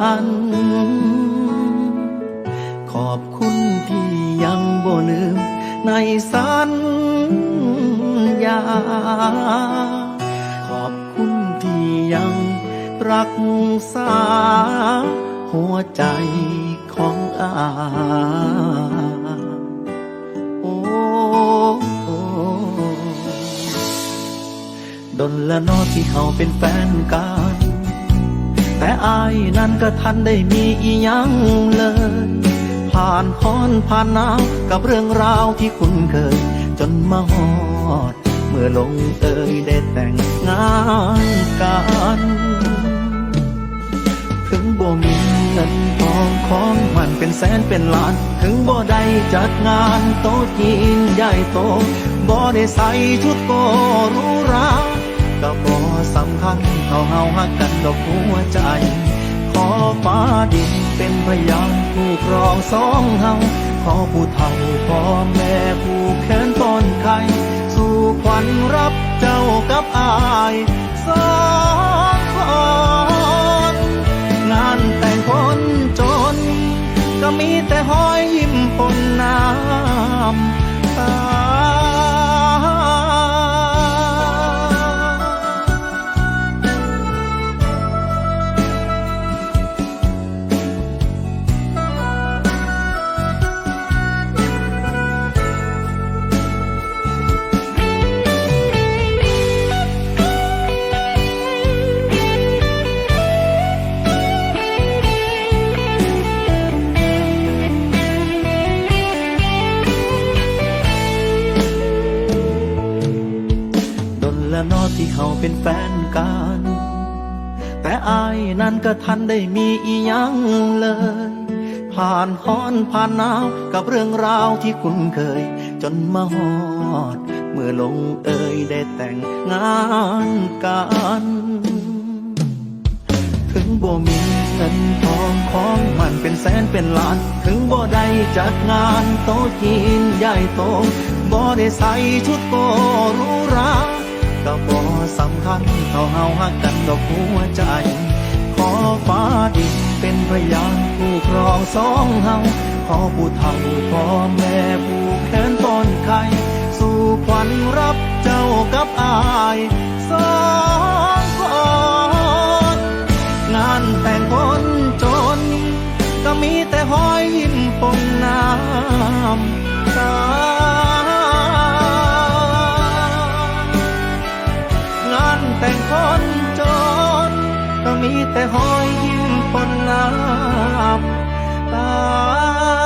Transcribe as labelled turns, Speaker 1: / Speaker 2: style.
Speaker 1: หักกัน ขอบคุณที่ยังบ่ลืมในสัญญา ขอบคุณที่ยังรักษา หัวใจของอาโอ้โดนละนอที่เขาเป็นแฟนกัน แต่อายนั้นก็ทันได้มีอียังเลย ผ่านค้อนผ่านหนาวกับเรื่องราวที่คุ้นเคย จนมาฮอด เมื่อลงเอยได้แต่งงานกัน ถึงบ่มีเงินทองของมันเป็นแสนเป็นล้าน ถึงบ่ได้จัดงานโต๊ะจีนใหญ่โตบ่ได้ใส่ชุดโกรู เท่าเฮาฮักกันดอกหัวใจ ขอฟ้าดินเป็นพยานผู้ครองสองเฮาขอผู้เฒ่าพ่อแม่ผู้แขนต้นไข่สู่ขวัญรับเจ้ากับอายสองคนงานแต่งคนจน ก็มีแต่หอยยิ้มปนน้ำ ที่เขาเป็นแฟนกัน แต่อายนั้นก็ทันได้มีอียังเลย ผ่านฮ้อนผ่านหนาวกับเรื่องราวที่คุ้นเคย จนมาฮอด เมื่อลงเอ่ยได้แต่งงานกันถึงบ่มีเงินทองของมันเป็นแสนเป็นล้าน ถึงบ่ได้จัดงานโต๊ะจีนใหญ่โตบ่ได้ใส่ชุดโกรูหราก็บ่สำคัญ เฮาฮักกันดอกหัวใจ ขอฟ้าดินเป็นพยานผู้ครองสองเฮาขอผู้เฒ่าพ่อแม่ผู้แขนต้นไข่สู่ขวัญรับเจ้ากับอายสองคนงานแต่งคนจน ก็มีแต่หอยยิ้มปนน้ำตา มีแต่หอยยิ้มปนน้ำตา